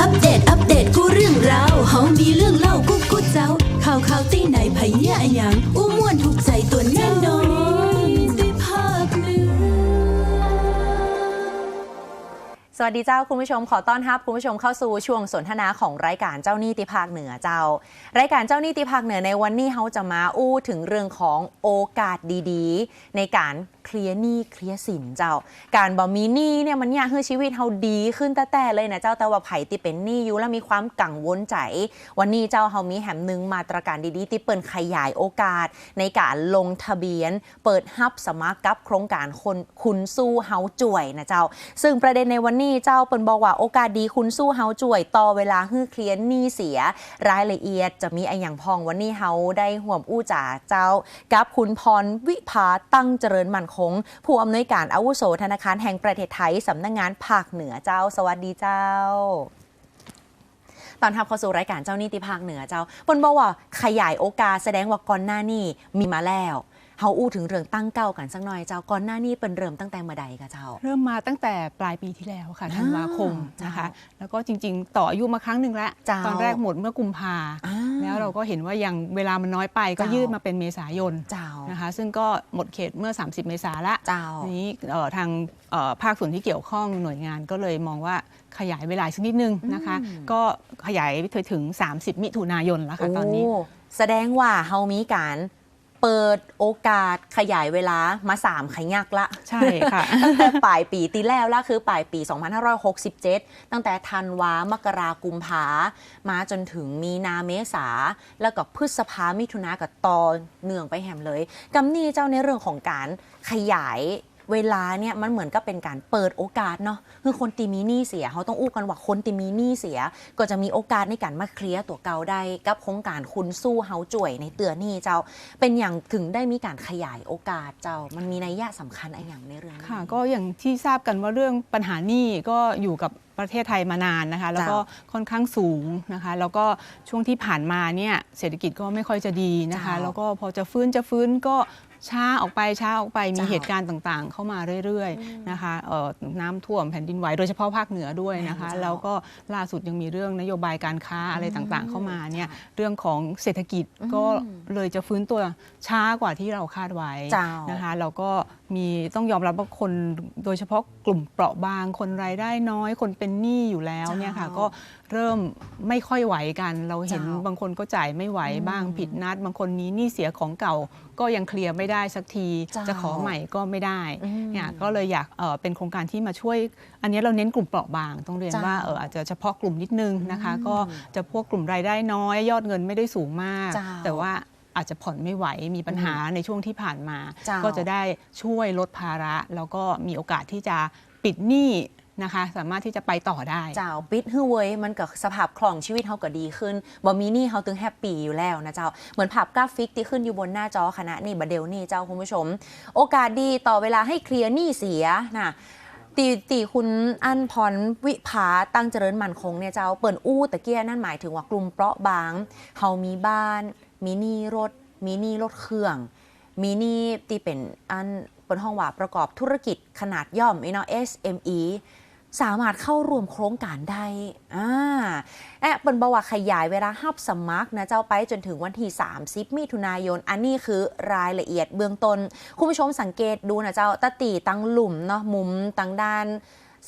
อัปเดต อัปเดต กูเรื่องราวเฮามีเรื่องเล่ากูกูเจ้า ข่าวข่าวตีไหนไผเนี่ยอะหยังอู้ม่วนถูกใจตัวแน่นอนได้ภาคเหนือสวัสดีเจ้าคุณผู้ชมขอต้อนรับคุณผู้ชมเข้าสู่ช่วงสนทนาของรายการเจ้าหนี้ติภาคเหนือเจ้า รายการเจ้าหนี้ติภาคเหนือในวันนี้เขาจะมาอู้ถึงเรื่องของโอกาสดีๆ ในการ เคลียร์หนี้เคลียร์สินเจ้า การบ่มีหนี้เนี่ยมันอยากให้ชีวิตเขาดีขึ้นแต่แต่เลยนะเจ้าแต่ว่าไผ่ที่เป็นหนี้อยู่แล้วมีความกังวลใจ วันนี้เจ้าเฮามีแหมหนึ่งมาตรการดีๆ ที่เปิดขยายโอกาส ในการลงทะเบียน เปิดฮับสมัครกับโครงการคนคุณสู้เฮาจ่วยนะเจ้า ซึ่งประเด็นในวันนี้เจ้าเปิ่นบอกว่าโอกาสดีคุณสู้เฮาจ่วยต่อเวลาฮื้อเคลียร์หนี้เสีย รายละเอียดจะมีอะไรอย่างพองวันนี้เฮาได้ห่วมอู้จ่าเจ้า กับคุณพรวิภาตั้งเจริญมันคงผู้อำนวยการอาวุโสธนาคารแห่งประเทศไทยสำนักงานภาคเหนือเจ้า สวัสดีเจ้าตอนทับเข้าสู่รายการเจ้าหนี้ติภาคเหนือเจ้าบนบอกว่าขยายโอกาสแสดงว่าก่อนหน้านี้มีมาแล้ว เฮาอู้ถึงเรื่องตั้งเก้ากันสักหน่อยเจ้าก่อนหน้านี้เป็นเริ่มตั้งแต่เมื่อใดกะเจ้า เริ่มมาตั้งแต่ปลายปีที่แล้วค่ะอ่าธันวาคมนะคะ แล้วก็จริง ๆ ต่ออายุมาครั้งหนึ่งแล้วเจ้าตอนแรกหมดเมื่อกุมภาอ่าแล้วเราก็เห็นว่ายังเวลามันน้อยไปก็เจ้ายืยืดมาเป็นเมษายนเจ้านะคะ ซึ่งก็หมดเขตเมื่อ 30 เมษาละเจ้าทีนี้เอ่อทางเอ่อภาคส่วนที่เกี่ยวข้องหน่วยงานก็เลยมองว่าขยายเวลาสักนิดนึงนะคะอืมก็ขยายไปถึง 30 มิถุนายนแล้วค่ะตอนนี้โแสดงว่าเฮามีการ เปิดโอกาสขยายเวลามาสามขยักละ ใช่ค่ะตั้งแต่ปลายปีตีแล้วละคือปลายปี 2567 ตั้งแต่ธันวามกรากุมภามาจนถึงมีนาเมษา แล้วก็พฤษภามิถุนากับตอนเนื่องไปแหมเลยกำนี่เจ้าในเรื่องของการขยาย เวลาเนี่ยมันเหมือนกับเป็นการเปิดโอกาสเนาะคือคนตีมีหนี้เสียเขาต้องอู้กันว่าคนตีมีหนี้เสีย ก็จะมีโอกาสในการมาเคลียร์ตัวเก่าได้กับโครงการคุณสู้เฮาจ่วยในเตือนนี่เจ้า เป็นอย่างถึงได้มีการขยายโอกาสเจ้า มันมีนัยยะสำคัญอะไรอย่างในเรื่องนี้ค่ะ ก็อย่างที่ทราบกันว่าเรื่องปัญหาหนี้ก็อยู่กับประเทศไทยมานานนะคะ แล้วก็ค่อนข้างสูงนะคะ แล้วก็ช่วงที่ผ่านมาเนี่ยเศรษฐกิจก็ไม่ค่อยจะดีนะคะเจ้าแล้วก็พอจะฟื้นจะฟื้นก็ ช้าออกไปช้าออกไปมีเจ้าเหตุการณ์ต่างๆ เข้ามาเรื่อยๆนะคะเอ่อน้ำท่วมแผ่นดินไหวโดยเฉพาะภาคเหนือด้วยนะคะเจ้าแล้วก็ล่าสุดยังมีเรื่องนโยบายการค้าอะไรต่างๆ เข้ามาเนี่ยเรื่องของเศรษฐกิจก็เลยจะฟื้นตัวช้ากว่าที่เราคาดไว้เจ้านะคะเราก็ มีต้องยอมรับว่าคนโดยเฉพาะกลุ่มเปราะบาง คนรายได้น้อย คนเป็นหนี้อยู่แล้วเนี่ยค่ะเจ้าก็เริ่มไม่ค่อยไหวกัน เราเห็นเจ้าบางคนก็จ่ายไม่ไหวอืมบ้างผิดนัด บางคนนี้หนี้เสียของเก่าก็ยังเคลียร์ไม่ได้สักทีเจ้าจะขอใหม่ก็ไม่ได้อืมเนี่ยก็เลยอยากเอ่อเป็นโครงการที่มาช่วย อันนี้เราเน้นกลุ่มเปราะบาง ต้องเรียนเจ้าว่าเอออาจจะเฉพาะกลุ่มนิดนึงนะคะอืมก็จะพวกกลุ่มรายได้น้อย ยอดเงินไม่ได้สูงมากเจ้าแต่ว่า อาจจะผ่อนไม่ไหวมีปัญหาในช่วงที่ผ่านมาเจ้าก็จะได้ช่วยลดภาระ แล้วก็มีโอกาสที่จะปิดหนี้นะคะสามารถที่จะไปต่อได้ เจ้าปิดฮือเว้ยมันก็สภาพคล่องชีวิตเขาก็ดีขึ้นบ่มีหนี่เขาตึงแฮปปี้อยู่แล้วนะเจ้า เหมือนภาพกราฟิกที่ขึ้นอยู่บนหน้าจอคณะนี่บดเดลนี่เจ้าคุณผู้ชม โอกาสดีต่อเวลาให้เคลียร์หนี้เสียนะตีตีคุณอันพรวิภาตั้งเจริญมั่นคงเนี่ยเจ้าเปิดอู้ตะเกียนั่นหมายถึงว่ากลุ่มเปราะบางเฮามีบ้าน มีหนี้รถ มีหนี้รถเครื่อง มีหนี้ที่เป็นอันเป็นห้องว่าประกอบธุรกิจขนาดย่อมเนาะ SME สามารถเข้าร่วมโครงการได้ อ่าแอะเป็นบว่าขยายเวลาฮับสมัครนะเจ้าไปจนถึงวันที่ 30 มิถุนายน อันนี้คือรายละเอียดเบื้องต้น คุณผู้ชมสังเกตดูนะเจ้าตะตีตั้งหลุมเนาะมุมตั้งด้าน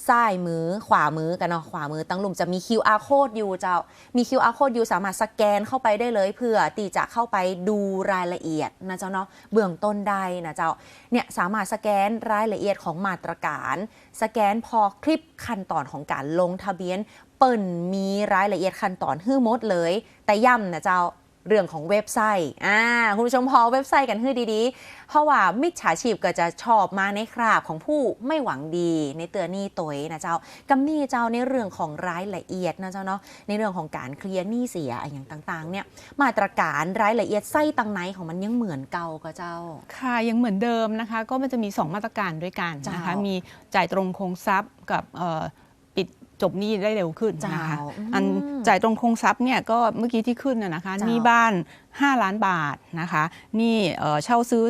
ซ้ายมือขวามือกันเนาะขวามือตั้งหลุมจะมี QR code อยู่เจ้ามี QR code อยู่สามารถสแกนเข้าไปได้เลยเพื่อตีจะเข้าไปดูรายละเอียดนะเจ้าเนาะเบื้องต้นได้นะเจ้าเนี่ยสามารถสแกนรายละเอียดของมาตรการ สแกนพอคลิปขั้นตอนของการลงทะเบียน เปิ่นมีรายละเอียดขั้นตอนฮื้อมดเลย แต่ย่ำนะเจ้า เรื่องของเว็บไซต์อ่าคุณผู้ชมพอเว็บไซต์กันฮื้อดีๆ เพราะว่ามิจฉาชีพก็จะชอบมาในคราบของผู้ไม่หวังดีในเตือนนี่ตัวนะเจ้ากำนี่เจ้าในเรื่องของรายละเอียดนะเจ้าเนาะในเรื่องของการเคลียร์หนี้เสียอะไรอย่างต่างๆ เนี่ยมาตรการรายละเอียดไส้ตังไหนของมันยังเหมือนเก่าก็เจ้า ค่ะยังเหมือนเดิมนะคะ ก็มันจะมี 2 มาตรการด้วยกันนะคะเจ้ามีมีจ่ายตรงโครงทรัพย์กับเอ่อปิด จบหนี้ได้เร็วขึ้นนะคะเจ้าอืมอันจ่ายตรงโครงทรัพย์เนี่ยก็เมื่อกี้ที่ขึ้นนะนะคะเจ้าหนี้บ้าน 5 ล้านบาทนะคะหนี่เอ่อเช่าซื้อ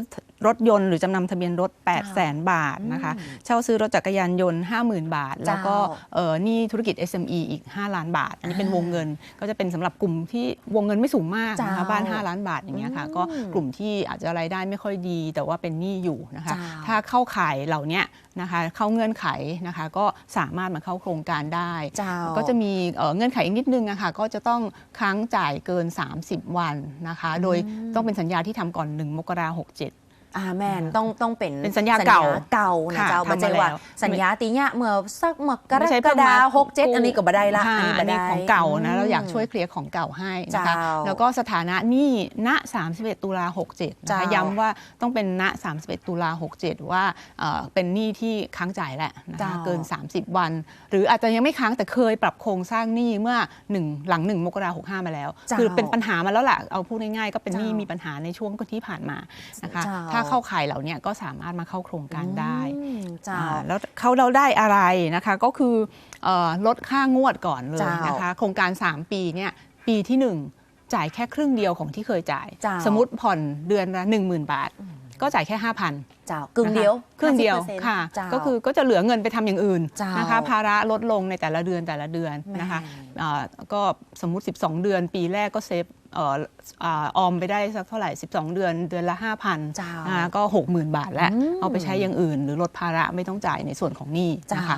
รถยนต์หรือจำนำทะเบียนรถ 8 0 0แสนบาทนะคะเช่าซื้อรถจักรยานยนต์ 50,000 บาท แล้วก็เอ่อหนี่ธุรกิจ SME อีก 5 ล้านบาท อันนี้เป็นวงเงินก็จะเป็นสำหรับกลุ่มที่วงเงินไม่สูงมากนะคะเจ้าบ้าน 5 ล้านบาทอย่างเงี้ยค่ะก็กลุ่มที่อาจจะรายได้ไม่ค่อยดี แต่ว่าเป็นหนี้อยู่นะคะเจ้าถ้าเข้าข่ายเหล่าเนี้ยนะคะเข้าเงื่อนไขนะคะก็สามารถมาเข้าโครงการได้เจ้าก็จะมีเอ่อเงื่อนไขอีกนิดนึงนะคะก็จะต้องค้างจ่ายเกิน 30 วันนะคะโดยต้องเป็นสัญญาที่ทำก่อน 1 มกราคม67 อ่าแม่นต้องต้องเป็นเป็นสัญญาเก่าเก่านะค่ะเจ้าทำมาบัจเจว่าแล้วสัญญาตีเนี่ยเมื่อสักเมื่อกรไม่ใช่กเพิ่งฎามาหกเจ็ดอันนี้ก็บ่ได้ละค่ะอันนี้บ่ได้ของเก่านะเราอยากช่วยเคลียร์ของเก่าให้นะคะเจ้าแล้วก็สถานะหนี้ณ31 ตุลา67นะเจ้าคะย้ำว่าต้องเป็นณ31 ตุลา67 ว่าเอ่อเป็นหนี้ที่ค้างจ่ายแหละนะคะเจ้าเกิน 30 วัน หรืออาจจะยังไม่ค้างแต่เคยปรับโครงสร้างหนี้เมื่อหนึ่งหลัง1มกราคม65มาแล้วเจ้าคือเป็นปัญหามาแล้วล่ะเอาพูดง่ายๆก็เป็นหนี้เจ้ามีมีปัญหาในช่วงที่ผ่านมานะคะเจ้าถ้าเข้าข่ายเหล่าเนี้ก็สามารถมาเข้าโครงการได้อืมเจ้าอ่าแล้วเขาเราได้อะไรนะคะ ก็คือเออลดค่างวดก่อนเลยเจ้านนะคะ โครงการ 3 ปีเนี่ยปีที่ 1 จ่ายแค่ครึ่งเดียวของที่เคยจ่ายเจ้าสมมติผ่อนเดือนละ 1 0,000 บาท ก็จ่ายแค่ 5,000เจ้ากึ่งเดียวครึ่งเดียว50%ค่ะ เจ้า ก็คือก็จะเหลือเงินไปทำอย่างอื่นเจ้านนะคะภาระลดลงในแต่ละเดือนแต่ละเดือนนะคะแม่อ่าก็สมมุติ 12 เดือน ปีแรกก็เซฟเอ่ออ่าออมไปได้สักเท่าไหร่ 12 เดือนเดือนละ 5,000เจ้านะคะก็ 60,000 บาทแล้ว อืม เอาไปใช้อย่างอื่น หรือลดภาระไม่ต้องจ่ายในส่วนของหนี้เจ้า นะคะ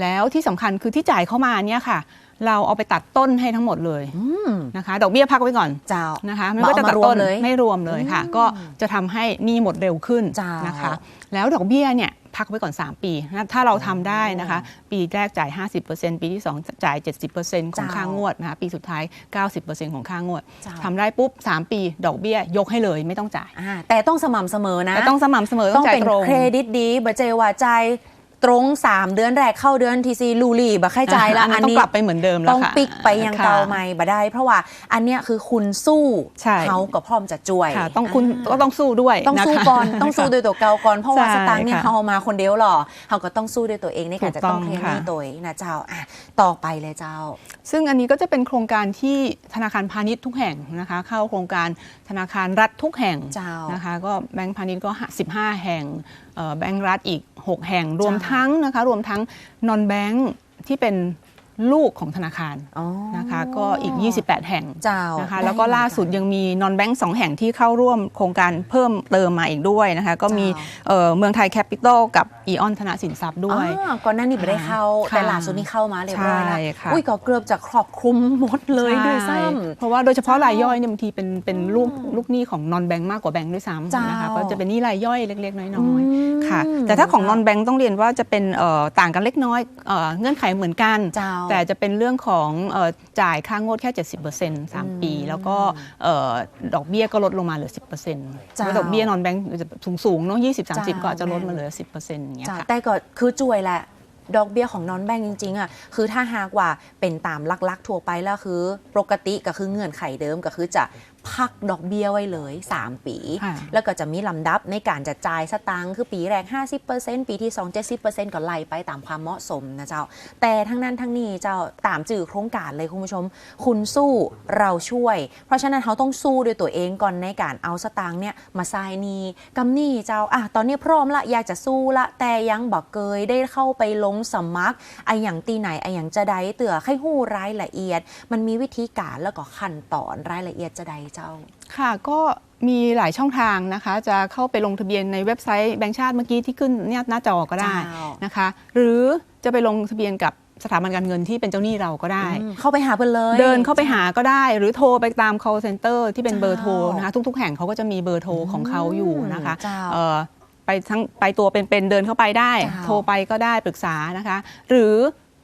แล้วที่สำคัญคือที่จ่ายเข้ามาเนี่ยค่ะ เราเอาไปตัดต้นให้ทั้งหมดเลยอืมนะคะ ดอกเบี้ยพักไว้ก่อนเจ้านะคะมันมาก็จะเอาตัดมารวมต้นเลยไม่รวมเลยค่ะ ก็จะทำให้หนี้หมดเร็วขึ้นจ้านนะคะ แล้วดอกเบี้ยเนี่ยพักไว้ก่อน 3 ปีนะถ้าเราทำได้นะคะ ปีแรกจ่าย 50%ปีที่ 2 จ่าย 70%ของจ้าค่างวดนะคะปีสุดท้าย 90%ของค่างวดจ้าทำได้ปุ๊บ 3 ปีดอกเบี้ยยกให้เลยไม่ต้องจ่ายอ่าแต่ต้องสม่ำเสมอนะ แต่ต้องสม่ำเสมอต้ต้อองงจ่ายเป็นตรงเครดิตดีบัจเจว่าใจาย ตรง 3 เดือนแรกเข้าเดือนทีซีลูรีบัค่ายใจายละอันนั้นต้องกลับไปเหมือนเดิมแล้วต้องค่ะปิกไปยังค่ะเก่าใหม่บ่ได้ เพราะว่าอันเนี้ยคือคุณสู้ใช่เขาก็พร้อมจะช่วยค่ะต้องคุณก็ต้องสู้ด้วยต้องสู้นะคะก่อนต้องสู้ด้วยตัวเก่าก่อนเพราะว่าใช่สตางค์เนี่ยค่ะเขาเอามาคนเดียวหรอเขาก็ต้องสู้ด้วยตัวเองในการถูกจะต้องต้องเคลียร์หค่ะนี้ตัวเองนะเจ้าอะต่อไปเลยเจ้า ซึ่งอันนี้ก็จะเป็นโครงการที่ธนาคารพาณิชย์ทุกแห่งนะคะ เข้าโครงการธนาคารรัฐทุกแห่งเจ้านนะคะ ก็แบงก์พาณิชย์ก็ 15 แห่งเอ่อ แบงก์รัฐอีก 6 แห่งรวมเจ้าทั้งนะคะรวมทั้งนอนแบงก์ที่เป็น ลูกของธนาคารอ๋อนะคะก็อีก 28 แห่งเจ้านะคะได้แล้วก็ล่าสุดเหมือนกันยังมีนอนแบงก์สองแห่งที่เข้าร่วมโครงการเพิ่มเติมมาอีกด้วยนะคะก็มีเจ้าเอ่อเมืองไทยแคปิตอลกับอีออนธนสินทรัพย์ด้วยอ่าก่อนหน้านี้ไม่ได้เข้าค่ะแต่ล่าสุดนี้เข้ามาเรียบร้อยใช่แล้วค่ะอุ้ยก็เกือบจะครอบคลุมหมดเลยด้วยซ้ใช่เพราะว่าโดยเฉพาะรายย่อยเนี่ยบางทีเป็นเป็นลูกลูกหนี้ของนอนแบงก์มากกว่าแบงก์ด้วยซ้ำเจ้านนะคะก็จะเป็นหนี้รายย่อยเล็ก ๆ น้อยอืมๆค่ะแต่ถ้าของนอนแบงก์ต้องเรียนว่าจะเป็นเอ่อต่างกันเล็กน้อยเอ่อเงื่อนไขเหมือนกันเจ้าแต่จะเป็นเรื่องของเอ่อจ่ายค่างวดแค่ 70% 3 ปี แล้วก็เอ่อดอกเบี้ยก็ลดลงมาเหลือ 10%เจ้าแล้วดอกเบี้ยนอนแบงก์จะสูงๆเนาะ20เจ้า30 ก็อาจจะลดมาเหลือ 10%อย่างเงี้ยจ้ะค่ะแต่ก็คือจ่วยแหละดอกเบี้ยของนอนแบงจริงๆอะคือถ้าหากว่าเป็นตามลักๆทั่วไปแล้วคือ ปกติก็คือเงื่อนไขเดิมก็คือจะ พักดอกเบี้ยไว้เลย 3 ปีค่ะแล้วก็จะมีลำดับในการจะจ่ายสตางค์คือปีแรก 50%ปีที่ 2 70%ก็ไล่ไปตามความเหมาะสมนะเจ้า แต่ทั้งนั้นทั้งนี้เจ้าตามจื่อโครงการเลยคุณผู้ชม คุณสู้เราช่วย เพราะฉะนั้นเขาต้องสู้ด้วยตัวเองก่อนในการเอาสตางค์เนี่ยมาใส่หนีกำหนี้เจ้าอะตอนนี้พร้อมละอยากจะสู้ละ แต่ยังบอกเกยได้เข้าไปลงสมัครไออย่างตีไหนไออย่างจะได้เตือให้หู้รายละเอียด มันมีวิธีการแล้วก็ขั้นตอนรายละเอียดจะได้เจ้า ค่ะก็มีหลายช่องทางนะคะ จะเข้าไปลงทะเบียนในเว็บไซต์แบงค์ชาติเมื่อกี้ที่ขึ้นเนี่ยหน้าจอก็ได้เจ้านะคะ หรือจะไปลงทะเบียนกับสถาบันการเงินที่เป็นเจ้าหนี้เราก็ได้อืมเข้าไปหาเพื่อนเลย เดินเข้าไปหาก็ได้ หรือโทรไปตาม call center ที่เป็นเจ้าเบอร์โทรนะคะ ทุก ๆ แห่งเขาก็จะมีเบอร์โทรของเขาอยู่นะคะเจ้าเอ่อไปทั้งไปตัวเป็นๆเดินเข้าไปได้เจ้าโทรไปก็ได้ปรึกษานะคะ หรือ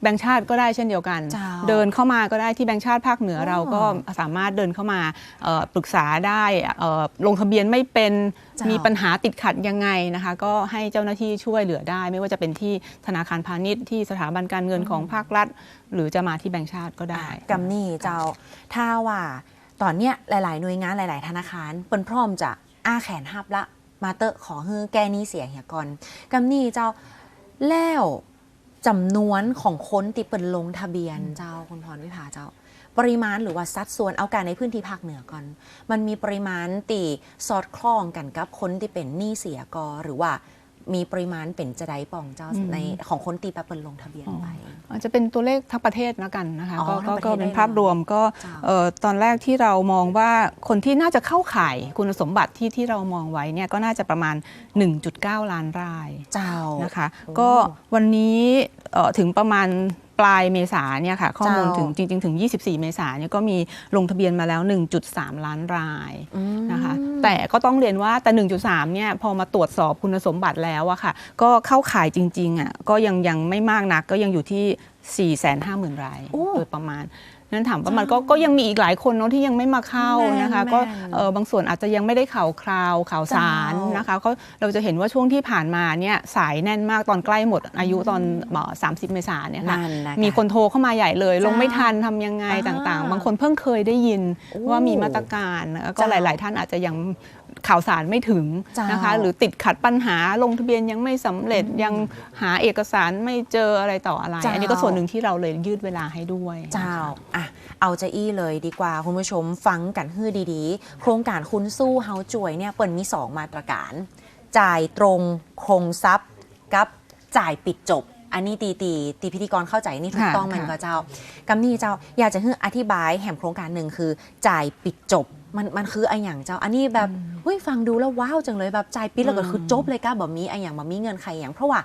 แบงค์ชาติก็ได้เช่นเดียวกันเจ้าเดินเข้ามาก็ได้ที่แบงค์ชาติภาคเหนือออเราก็สามารถเดินเข้ามาเอ่อปรึกษาได้เอ่อลงทะเบียนไม่เป็นเจ้ามีมีปัญหาติดขัดยังไงนะคะ ก็ให้เจ้าหน้าที่ช่วยเหลือได้ ไม่ว่าจะเป็นที่ธนาคารพาณิชย์ที่สถาบันการเงินของภาครัฐ หรือจะมาที่แบงค์ชาติก็ได้กำนี่เจ้าถ้าว่าตอนเนี้ยหลาย ๆ หน่วยงานหลาย ๆ ธนาคารเปิ้นพร้อมจะอ้าแขนหับละมาเตอะขอฮือแก้หนี้เสียเหียก่อนกำนี่เจ้าแล้ว จำนวนของคนที่เปิดลงทะเบียนเจ้าคุณพรวิภาเจ้า ปริมาณหรือว่าสัดส่วนเอาการในพื้นที่ภาคเหนือก่อน มันมีปริมาณตีสอดคล้องกันกับคนที่เป็นหนี้เสียกอหรือว่า มีปริมาณเป็นจะได้ปองเจ้าอืมในของคนตีแบบเปิดลงทะเบียนไปอาจจะเป็นตัวเลขทั้งประเทศแล้วกันนะคะอ๋อก็ทั้ก็งประเทศก็เป็นได้ภาพรวมก็จ้ะเอ่อตอนแรกที่เรามองว่าคนที่น่าจะเข้าข่ายคุณสมบัติที่ที่เรามองไว้เนี่ยก็น่าจะประมาณ 1.9 ล้านรายเจ้านะคะโอ้ก็วันนี้เอ่อถึงประมาณป ลายเมษาเนี่ยค่ะข้อมูลเจ้าถึงจริง ๆ ถึง 24 เมษาเนี่ยก็มีลงทะเบียนมาแล้ว 1.3 ล้านรายอืมนะคะแต่ก็ต้องเรียนว่าแต่ 1.3 เนี่ยพอมาตรวจสอบคุณสมบัติแล้วอะค่ะ ก็เข้าข่ายจริงๆอะก็ยังยังไม่มากนักก็ยังอยู่ที่ 450,000 รายโอ้โดยประมาณ นั้นถามว่ามันก็ก็ยังมีอีกหลายคนเนาะที่ยังไม่มาเข้านะคะแม่นก็แม่นเออบางส่วนอาจจะยังไม่ได้ข่าวคราวข่าวสารเจ้านนะคะก็เราจะเห็นว่าช่วงที่ผ่านมาเนี่ยสายแน่นมากตอนใกล้หมดอายุตอนเอ่อ30 เมษายนเนี่ยค่ะนั่นนะคะมีคนโทรเข้ามาใหญ่เลย ลงไม่เจ้าทันทำยังไงอ่าต่างๆ บางคนเพิ่งเคยได้ยินโอ้ว่ามีมาตรการแล้วก็เจ้าหลาย ๆ ท่านอาจจะยัง ข่าวสารไม่ถึงเจ้านนะคะ หรือติดขัดปัญหาลงทะเบียนยังไม่สำเร็จยังหาเอกสารไม่เจออะไรต่ออะไรเจ้าอันนี้ก็ส่วนหนึ่งที่เราเลยยืดเวลาให้ด้วย เจ้าอะเอาจะอี้เลยดีกว่า คุณผู้ชมฟังกันฮือดีๆ โครงการคุณสู้เฮาจ่วยเนี่ยเปิดมี 2 มาตรการ จ่ายตรงคงทรัพย์กับจ่ายปิดจบอันนี้ตีตีตีพิธีกรเข้าใจนี่ถูกค่ะต้องมันค่ะก็เจ้ากำนี่เจ้าอยากจะฮืออธิบายแหมโครงการหนึ่งคือ จ่ายปิดจบ มันมันคือไออย่างเจ้า อันนี้แบบเฮ้ยฟังดูแล้วว้าวจังเลยแบบจ่ายปิดแล้วก็คือจบเลยก้าแบบมีไออย่างแบบมีเงินใครอย่างเพราะว่า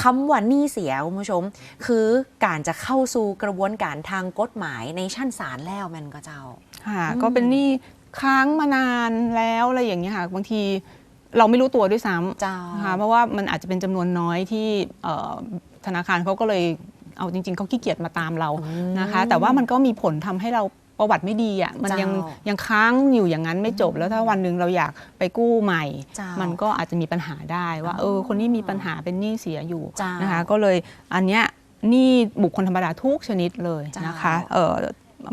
คำว่าหนี้เสียคุณผู้ชม คือการจะเข้าสู่กระบวนการทางกฎหมายในชั้นศาลแล้วแมันก็เจ้าค่ะอืมก็เป็นหนี้ค้างมานานแล้วอะไรอย่างเงี้ยค่ะบางทีเราไม่รู้ตัวด้วยซ้ำเจ้านะคะเพราะว่ามันอาจจะเป็นจำนวนน้อยที่เอ่อธนาคารเขาก็เลยเอาจริงๆเขาขี้เกียจมาตามเราอืมนะคะ แต่ว่ามันก็มีผลทำให้เรา ประวัติไม่ดีอะมันยังเจ้ายังค้างอยู่อย่างนั้นไม่จบ แล้วถ้าวันหนึ่งเราอยากไปกู้ใหม่เจ้ามันก็อาจจะมีปัญหาได้ว่า เออ คนนี้มีปัญหาเป็นหนี้เสียอยู่เจ้านนะคะ ก็เลยอันเนี้ยหนี้บุคคลธรรมดาทุกชนิดเลยนะคะเจ้าเออ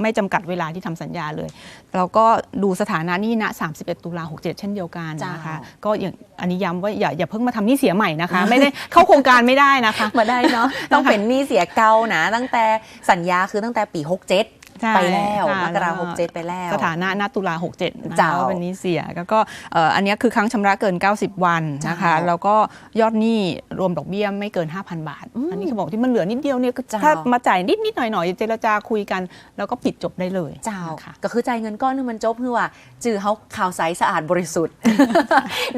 ไม่จำกัดเวลาที่ทำสัญญาเลย แล้วก็ดูสถานะหนี้ณ31 ตุลา67 เช่นเดียวกันนะคะเจ้าก็อย่างอันนี้ย้ำว่าอย่าอย่าเพิ่งมาทำหนี้เสียใหม่นะคะ ไม่ได้เข้าโครงการไม่ได้นะคะมาได้เนาะต้องเป็นหนี้เสียเก่านะตั้งแต่สัญญาคือตั้งแต่ปี 67ใช่ ไปแล้วค่ะมกราแล้วหกเจ็ดไปแล้ว สถานะณตุลา67นะเจ้าคะว่าเป็นหนี้เสียแล้วก็เอ่ออันเนี้ยคือครั้งชำระเกิน 90 วันนะคะเจ้าแล้วก็ยอดหนี้รวมดอกเบี้ยไม่เกิน 5,000 บาท อันนี้เขาบอกที่มันเหลือนิดเดียวเนี่ยก็เจ้าถ้ามาจ่ายนิดนิดๆหน่อยหน่อยๆเจรจาคุยกัน แล้วก็ปิดจบได้เลยเจ้านะคะก็คือจ่ายเงินก้อนนึงมันจบคือว่า จือเขาข่าวใสสะอาดบริสุทธิ์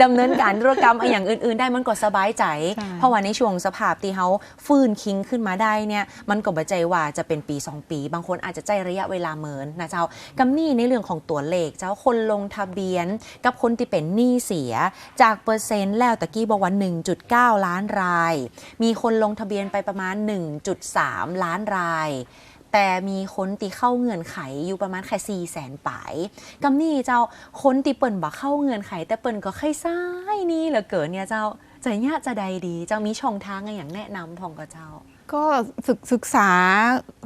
ดำเนินการธุรกรรมอะไรอย่างอื่น ๆ ได้มันก็สบายใจใช่เพราะว่าในช่วงสภาพที่เขาฟื้นคิงขึ้นมาได้เนี่ยมันก็บ่ใจว่าจะเป็นปี 2 ปี บางคนอาจจะใจระระยะเวลาเหมือนนะเจ้ากำนี่ในเรื่องของตัวเลขเจ้าคนลงทะเบียน กับคนที่เป็นหนี้เสีย จากเปอร์เซ็นต์แล้วตะกี้บอกว่า 1.9 ล้านราย มีคนลงทะเบียนไปประมาณ 1.3 ล้านรายแต่มีคนตีเข้าเงื่อนไขอยู่ประมาณแค่สี่แสนปายกำนี่เจ้าคนตีเปิ่นบักเข้าเงื่อนไข แต่เปิ่นก็ไข่ซ้ายนี่เหลือเกินเนี่ยเจ้าใจยะจะใดดี เจ้ามีช่องทางอะไรอย่างแนะนำพองกับเจ้า ก็ศึกศึกษา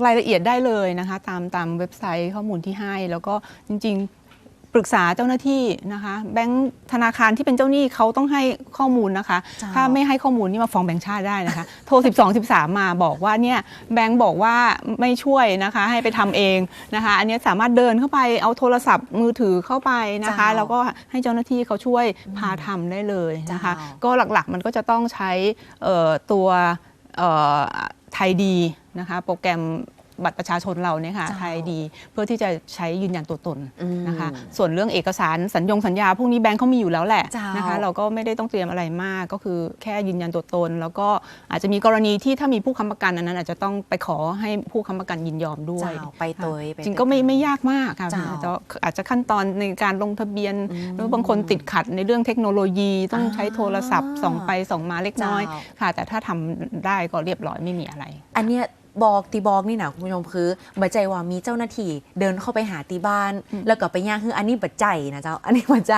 รายละเอียดได้เลยนะคะ ตามตามเว็บไซต์ข้อมูลที่ให้ แล้วก็จริง ๆ ปรึกษาเจ้าหน้าที่นะคะ แบงค์ธนาคารที่เป็นเจ้าหนี้เขาต้องให้ข้อมูลนะคะเจ้า ถ้าไม่ให้ข้อมูลนี่มาฟ้องแบงค์ชาติได้นะคะ โทร 12 13 มาบอกว่าเนี่ยแบงค์บอกว่าไม่ช่วยนะคะ ให้ไปทำเองนะคะ อันเนี้ยสามารถเดินเข้าไปเอาโทรศัพท์มือถือเข้าไปนะคะเจ้า แล้วก็ให้เจ้าหน้าที่เขาช่วยพาทำได้เลยนะคะเจ้าก็หลักๆมันก็จะต้องใช้เอ่อตัวเอ่อ ไทยดีนะคะโปรแกรม บัตรประชาชนเราเนี่ยค่ะเจ้าไทยดีเพื่อที่จะใช้ยืนยันตัวตนอืมนะคะ ส่วนเรื่องเอกสารสัญญงสัญญาพวกนี้แบงค์เขามีอยู่แล้วแหละเจ้านนะคะ เราก็ไม่ได้ต้องเตรียมอะไรมากก็คือแค่ยืนยันตัวตน แล้วก็อาจจะมีกรณีที่ถ้ามีผู้ค้ำประกันอันนั้น อาจจะต้องไปขอให้ผู้ค้ำประกันยินยอมด้วยเจ้าไปโดยไปจริงก็ไม่ไม่ยากมากค่ะเจ้าอาจจะอาจจะขั้นตอนในการลงทะเบียนอืมหรือบางคนติดขัดในเรื่องเทคโนโลยีต้องอ่าใช้โทรศัพท์ส่องไปส่องมาเล็กน้อยเจ้าค่ะ แต่ถ้าทำได้ก็เรียบร้อยไม่มีอะไร อันเนี้ย บอกตีบอกนี่นะคุณผู้ชมคือบัจใจว่ามีเจ้าหน้าที่เดินเข้าไปหาตีบ้าน แล้วก็ไปย่างคืออันนี้บัจใจนะเจ้าอันนี้บัจใจ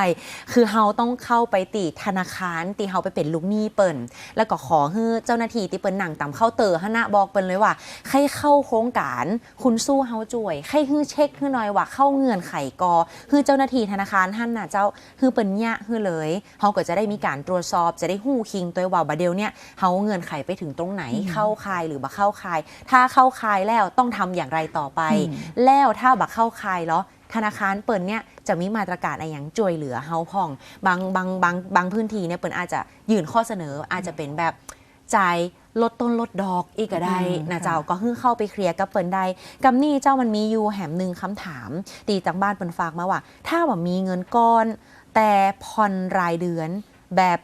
คือเฮาต้องเข้าไปตีธนาคารตีเฮาไปเป็นลูกหนี้เปิ่นแล้วก็ขอให้เจ้าหน้าที่ตีเปิ่นหนังตามเข้าเตอร์หน้าบอกเปิ่นเลยว่าใครเข้าโครงการคุณสู้เฮาจ่วยใครฮื้อเช็คฮื้อหน่อยว่าเข้าเงื่อนไขกอคือเจ้าหน้าที่ธนาคารท่านน่ะเจ้าคือเปิ่นยะฮื้อเลยเฮาก็จะได้มีการตรวจสอบจะได้หู้คิงตัวว่าบาเดลเนี่ยเฮาเงื่อนไขไปถึงตรงไหนเข้าคายหรือบ่เข้าคายถ้าเข้าคายแล้วต้องทำอย่างไรต่อไป แล้วถ้าบ่เข้าคายแล้วธนาคารเปิ่นเนี่ยจะมีมาตรการอะไรอย่างช่วยเหลือเฮาพ่อง บางบางบางบางพื้นที่เนี่ยเปิ่นอาจจะยื่นข้อเสนออาจจะเป็นแบบจ่ายลดต้นลดดอกอีกก็ได้อืมนะค่ะเจ้าก็คือเข้าไปเคลียร์กับเปิ่นได้กับนี่เจ้ามันมีอยู่แหมหนึ่งคำถาม ตีจากบ้านเปิ่นฝากมาว่า ถ้าแบบมีเงินก้อน แต่ผ่อนรายเดือน แบบ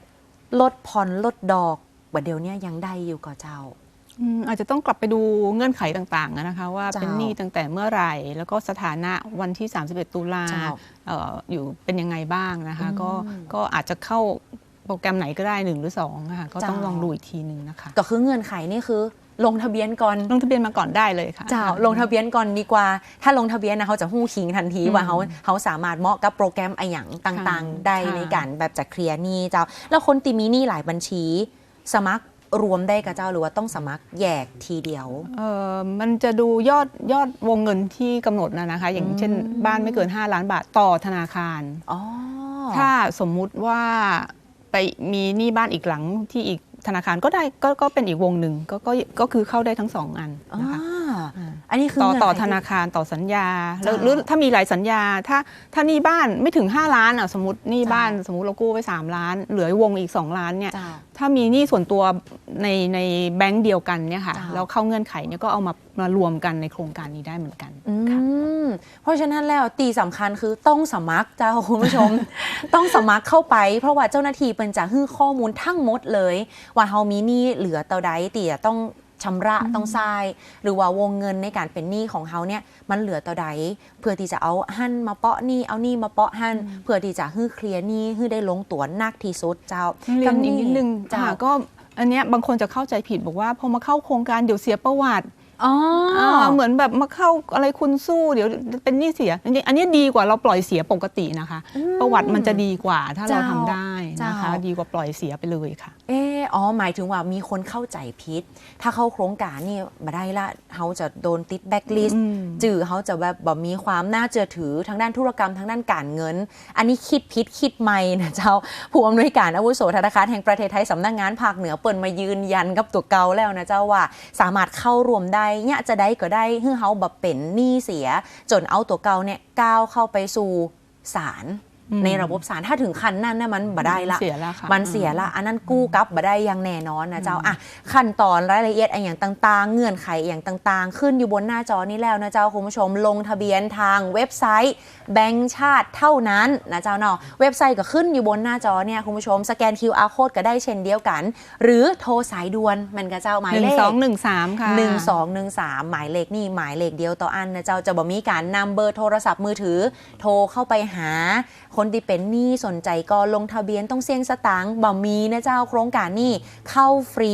ลดผ่อนลดดอกบัดเดียวเนี่ยยังได้อยู่ก็เจ้า อืมอาจจะต้องกลับไปดูเงื่อนไขต่างๆนะคะว่าเจ้าเป็นหนี้ตั้งแต่เมื่อไหร่ แล้วก็สถานะวันที่ 31 ตุลาเจ้าเอ่ออยู่เป็นยังไงบ้างนะคะอืมก็ก็อาจจะเข้าโปรแกรมไหนก็ได้หนึ่งหรือสองนะคะก็ต้องเจ้าลองดูอีกทีหนึ่งนะคะก็คือเงื่อนไขนี่คือลงทะเบียนก่อนลงทะเบียนมาก่อนได้เลยค่ะเจ้าลงทะเบียนก่อนดีกว่า ถ้าลงทะเบียนนะเขาจะหู้คิงทันทีอืมว่าเขาเขาสามารถเหมาะกับโปรแกรมไอหยังต่างๆ ได้ค่ะในการแบบจะเคลียร์หนี้เจ้าแล้วคนตีมีหนี้หลายบัญชี สมัคร รวมได้กับเจ้าหรือว่าต้องสมัครแยกทีเดียวเอ่อมันจะดูยอดยอดวงเงินที่กำหนดนะนะคะ อย่างเช่นบ้านไม่เกิน 5 ล้านบาทต่อธนาคารอ๋อถ้าสมมุติว่าไปมีหนี้บ้านอีกหลังที่อีกธนาคารก็ได้ก็ก็เป็นอีกวงหนึ่งก็ก็ก็คือเข้าได้ทั้งสองอันอ่านะคะ อันนี้คือต่อเงื่นต่อไขธนาคารต่อสัญญาแล้วเจ้าหรือถ้ามีหลายสัญญา ถ้าถ้าหนี้บ้านไม่ถึง 5 ล้านอะสมมติหนี้เจ้าบ้านสมมติเรากู้ไป 3 ล้าน เหลือวงอีก 2 ล้านเนี่ยเจ้าถ้ามีหนี้ส่วนตัวในในแบงก์เดียวกันเนี่ยค่ะเจ้าแล้วเข้าเงื่อนไขเนี่ยก็เอามามารวมกันในโครงการนี้ได้เหมือนกันอืค่ะมเพราะฉะนั้นแล้วตีสำคัญคือต้องสมัครเจ้าคุณผู้ชม ต้องสมัครเข้าไป เพราะว่าเจ้าหน้าที่เป็นจะให้ข้อมูลทั้งหมดเลย ว่าเฮามีหนี้เหลือเต่าใดตีจะต้อง ชำระต้องทรายหรือว่าวงเงินในการเป็นหนี้ของเฮาเนี่ยมันเหลือเต่าใดเพื่อที่จะเอาหั่นมาเปาะหนี้เอาหนี้มาเปาะหั่นเพื่อที่จะให้เคลียร์หนี้ให้ได้ลงตัวนักที่สุดเจ้าเรียนอีกนิดนึงเจ้าค่ะก็อันเนี้ยบางคนจะเข้าใจผิดบอกว่าพอมาเข้าโครงการเดี๋ยวเสียประวัติ อ๋ออาเหมือนแบบมาเข้าอะไรคุณสู้เดี๋ยวเป็นหนี้เสียจริงๆอันนี้ดีกว่าเราปล่อยเสียปกตินะคะ ประวัติมันจะดีกว่าถ้าเราเจ้าทำได้นะคะ เจ้า ดีกว่าปล่อยเสียไปเลยค่ะ เอออ๋อ หมายถึงว่ามีคนเข้าใจผิดถ้าเข้าโครงการนี่มาได้ละเขาจะโดนติดแบ็กลิสอืต์มจื่อเขาจะแบบบ่มีความน่าเชื่อถือทางด้านธุรกรรมทางด้านการเงิน อันนี้คิดผิดคิดไม่นะเจ้า ผู้อำนวยการอาวุโสธนาคารแห่งประเทศไทยสำนักงานภาคเหนือเปิดมายืนยันกับตัวเก่าแล้วนะเจ้าว่า สามารถเข้ารวมได้เนี่ยจะได้ก็ได้ฮือเฮาแบบเป็นหนี้เสีย จนเอาตัวเก่าเนี่ยก้าวเข้าไปสู่ศาล ในระบบศาลถ้าถึงขั้นนั้นเนี่ยมันบ่ได้ละ เสียแล้วค่ะ มันเสียละ อันนั้นกู้กลับมาได้อย่างแน่นอนนะเจ้าอะขั้นตอนรายละเอียดอะไรอย่างต่างๆ เงื่อนไขอย่างต่างๆ ขึ้นอยู่บนหน้าจอนี้แล้วนะเจ้าคุณผู้ชมลงทะเบียนทางเว็บไซต์ แบงก์ชาติเท่านั้นนะเจ้าเนาะเว็บไซต์ก็ขึ้นอยู่บนหน้าจอเนี่ยคุณผู้ชมสแกน QR code ก็ได้เช่นเดียวกัน หรือโทรสายด่วนมันก็เจ้าหมายหนึ่เลงขสองหนึ่งสามค่ะหนึ่งสองหนึ่งสามหมายเลขนี่หมายเลขเดียวต่ออันนะเจ้าจะบ่มีการนำเบอร์โทรศัพท์มือถือ โทรเข้าไปหาคนที่เป็นหนี้สนใจก็ลงทะเบียนต้องเสี่ยงสตางค์บ่มีนะเจ้าโครงการนี่เข้าฟรี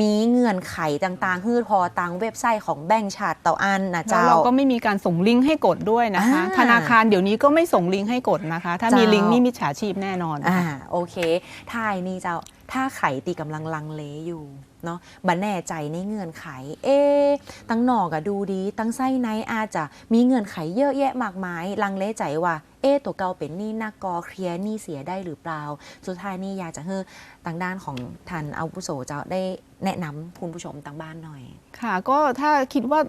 มีเงื่อนไขต่างๆฮือพอตังเว็บไซต์ของแบงก์ชาติต่ออันนะแล้วเจ้าเราก็ไม่มีการส่งลิงก์ให้กดด้วยนะคะอ่าธนาคารเดี๋ยวนี้ก็ไม่ส่งลิงก์ให้กดนะคะ ถ้ามีเจ้าลิงก์นี่มิจฉาชีพแน่นอนอ่าโอเคท้ายนี่เจ้าถ้าไขตีกำลังลังเลอยู่ เนาะบันแน่ใจในเงื่อนไข เอ๊ตั้งหนอกอะดูดี ตั้งไส้ในอาจจะมีเงื่อนไขเยอะแยะมากมาย ลังเลใจว่า เอ๊ตัวเก่าเป็นหนี้นักกอเคลียร์หนี้เสียได้หรือเปล่า สุดท้ายนี่อยากจะให้ทางด้านของท่านอาวุโสจะได้แนะนำคุณผู้ชมทางบ้านหน่อย ค่ะ ก็ถ้าคิดว่า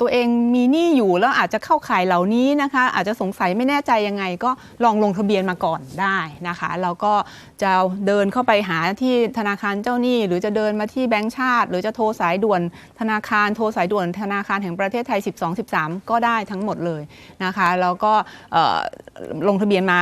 ตัวเองมีหนี้อยู่แล้วอาจจะเข้าข่ายเหล่านี้นะคะ อาจจะสงสัยไม่แน่ใจยังไง ก็ลองลงทะเบียนมาก่อนได้นะคะแล้วก็จะเดินเข้าไปหาที่ธนาคารเจ้าหนี้ หรือจะเดินมาที่แบงก์ชาติ หรือจะโทรสายด่วนธนาคารโทรสายด่วนธนาคารแห่งประเทศไทย 12 13 ก็ได้ทั้งหมดเลยนะคะ แล้วก็ลงทะเบียนมา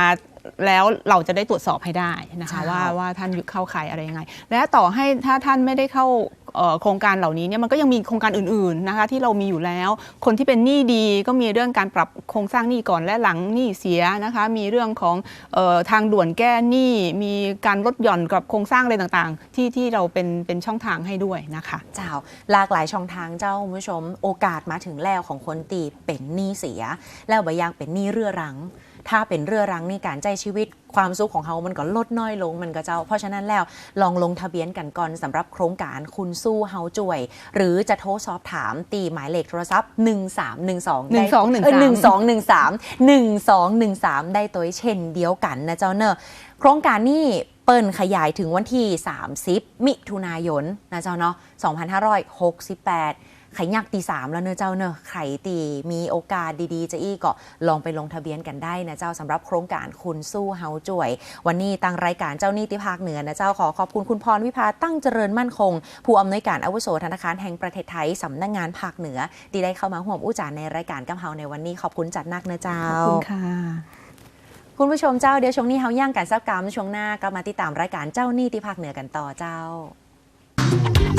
แล้วเราจะได้ตรวจสอบให้ได้นะคะใช่ว่าว่าท่านเข้าข่ายอะไรยังไง และต่อให้ถ้าท่านไม่ได้เข้าเอ่อโครงการเหล่านี้เนี่ยมันก็ยังมีโครงการอื่นๆนะคะที่เรามีอยู่แล้ว คนที่เป็นหนี้ดีก็มีเรื่องการปรับโครงสร้างหนี้ก่อนและหลังหนี้เสียนะคะมีเรื่องของเออทางด่วนแก้หนี้มีการลดหย่อนกับโครงสร้างอะไรต่างๆ ที่ที่เราเป็นเป็นช่องทางให้ด้วยนะคะเจ้าหลากหลายช่องทางเจ้าคุณผู้ชม โอกาสมาถึงแล้วของคนตีเป็นหนี้เสีย แล้วบางอย่างเป็นหนี้เรื้อรัง ถ้าเป็นเรื้อรังนี่การใจชีวิตความสุขของเขามันก็ลดน้อยลงมันก็เจ้า เพราะฉะนั้นแล้วลองลงทะเบียนกันก่อนสำหรับโครงการคุณสู้เฮาจ่วย หรือจะโทรสอบถามตีหมายเลขโทรศัพท์ 1312ได้1213เออ1213 1213 ได้ตัวเช่นเดียวกันนะเจ้าเนอะโครงการนี้เปิ่นขยายถึงวันที่ 30 มิถุนายนนะเจ้าเนาะ2568 ไขยักตีสามแล้วเนอะเจ้าเนอะใครตีมีโอกาสดีๆ จะอี้ก็ลองไปลงทะเบียนกันได้นะเจ้าสำหรับโครงการคุณสู้เฮาจ่วย วันนี้ตังรายการเจ้าหนี้ติภาคเหนือนะเจ้าขอขอบคุณคุณพรวิภาตั้งเจริญมั่นคง ผู้อำนวยการอาวุโสธนาคารแห่งประเทศไทยสำนักงงานภาคเหนือที่ได้เข้ามาห่วมอุจารในรายการกับเฮาในวันนี้ขอบคุณจัดนักนะเจ้าขอบคุณค่ะคุณผู้ชมเจ้าเดี๋ยวช่วงนี้เฮาย่างกันสักกรรมช่วงหน้าก็มาติดตามรายการเจ้าหนี้ติภาคเหนือกันต่อเจ้า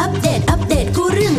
อัปเดต อัปเดตกูเรื่อง